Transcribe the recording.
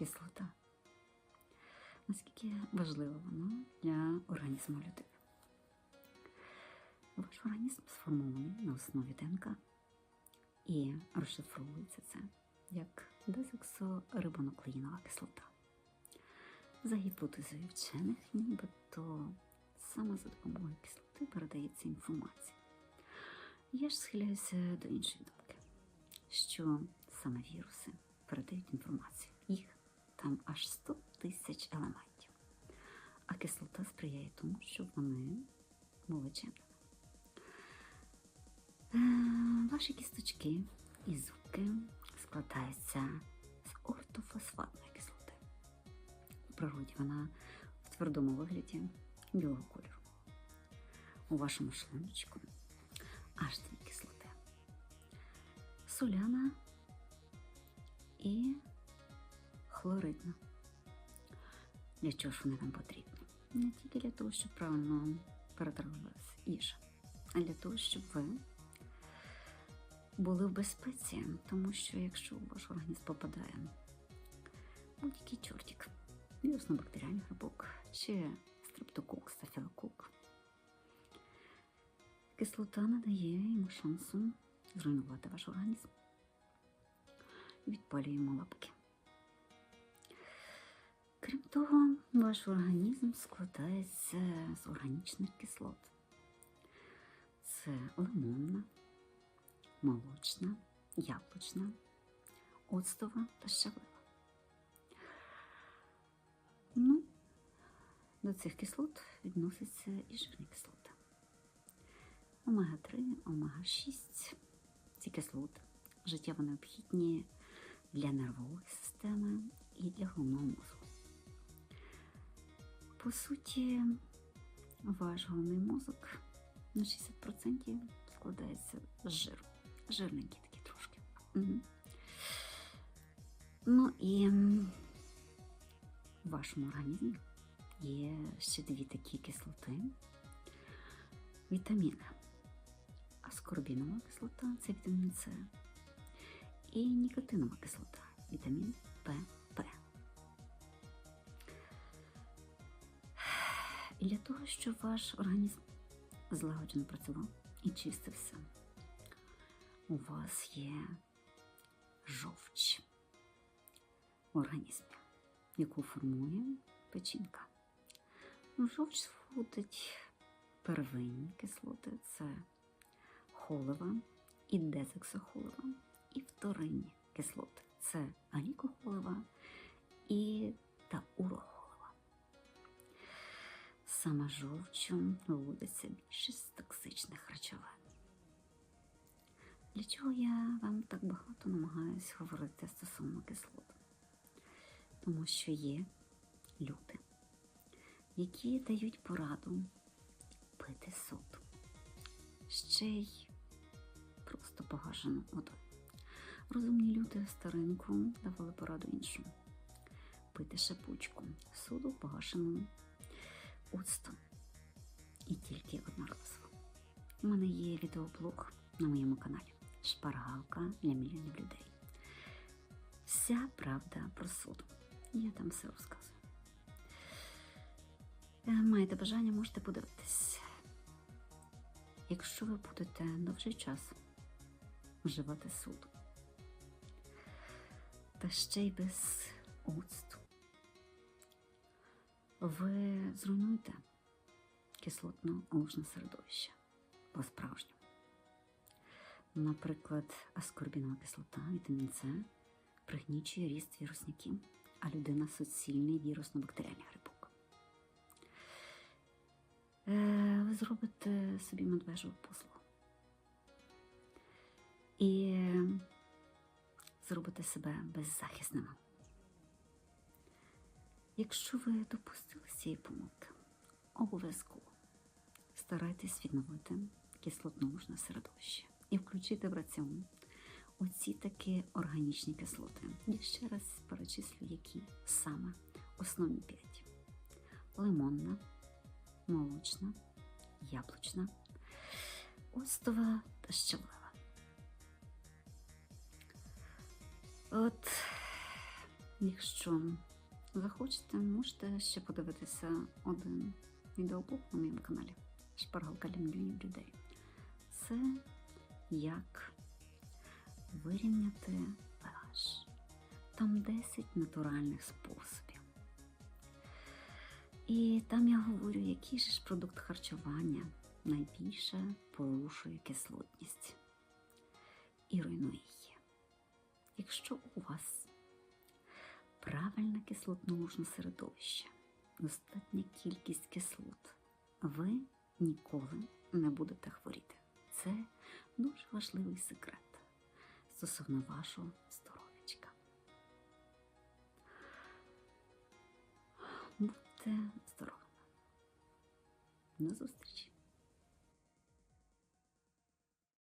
кислота. Наскільки важлива вона для організму людини? Ваш організм сформований на основі ДНК і розшифровується це як дезоксорибонуклеїнова кислота. За гіпотезою вчених, нібито саме за допомогою кислоти передається інформація. Я ж схиляюся до іншої думки, що саме віруси передають інформацію. Їх там аж 100 тисяч елементів. А кислота сприяє тому, щоб вони були. Е, Ваші кісточки і зубки складаються з ортофосфатної кислоти. У природі вона в твердому вигляді білого кольору. У вашому шлуночку аж дві кислоти. Соляна і хлоридна. Для чого ж вони вам потрібні? Не тільки для того, щоб правильно перетравилася їжа, а для того, щоб ви були в безпеці, тому що якщо у ваш організм попадає будь-який чортик, вірусно-бактеріальний грибок чи стрептокок, стафілокок, кислота надає йому шансу зруйнувати ваш організм. Відпалює йому лапки. Крім того, ваш організм складається з органічних кислот. Це лимонна, молочна, яблучна, оцтова та щавлева. Ну, до цих кислот відносяться і жирні кислоти. Омега-3, омега-6 ці кислоти життєво необхідні для нервової системи і для головного мозку. По суті, ваш головний мозок на 60% складається з жиру. Жирненький такий трошки. Угу. Ну і в вашому організмі є ще дві такі кислоти, вітаміни. Аскорбінова кислота це вітамін С. І нікотинова кислота, вітамін ПП. І для того, щоб ваш організм злагоджено працював і чистився, у вас є жовч в організмі, яку формує печінка. Жовч входить первинні кислоти, це холова і дезоксохолова, і вторинні кислоти це алікохолова і таурохолова. Саме жовчу виводиться більшість токсичних речовин. Для чого я вам так багато намагаюся говорити стосовно кислот? Тому що є люди, які дають пораду пити соду. Ще й просто погашену водою. Розумні люди старинку давали пораду іншому. Пити шипучку, соду погашену оцтом. І тільки одноразово. У мене є відеоблог на моєму каналі Шпаргалка для мільйонів людей. Вся правда про соду. Я там все розказую. Е, Маєте бажання, можете подивитись. Якщо ви будете довший час вживати соду, та ще й без оцту, ви зруйнуєте кислотно-лужне середовище по-справжньому. Наприклад, аскорбінова кислота, вітамін С пригнічує ріст вірусників, а людина суцільний вірусно-бактеріальний грибок. Е, Ви зробите собі медвежу послугу. І зробите себе беззахисними. Якщо ви допустили цієї помилки, обов'язково старайтесь відновити кислотно-лужне середовище і включити в раціон оці такі органічні кислоти. Я ще раз перечислю, які саме основні п'ять: лимонна, молочна, яблучна, оцтова та щавлева. От Якщо захочете, можете ще подивитися один відеоблог на моєму каналі Шпаргалка для мільйонів людей. Це як вирівняти pH. Там 10 натуральних способів. І там я говорю, який ж продукт харчування найбільше порушує кислотність і руйнує її. Якщо у вас правильне кислотно-лужне середовище, достатня кількість кислот, ви ніколи не будете хворіти. Це дуже важливий секрет стосовно вашого здоров'ячка. Будьте здоровими. До зустрічі!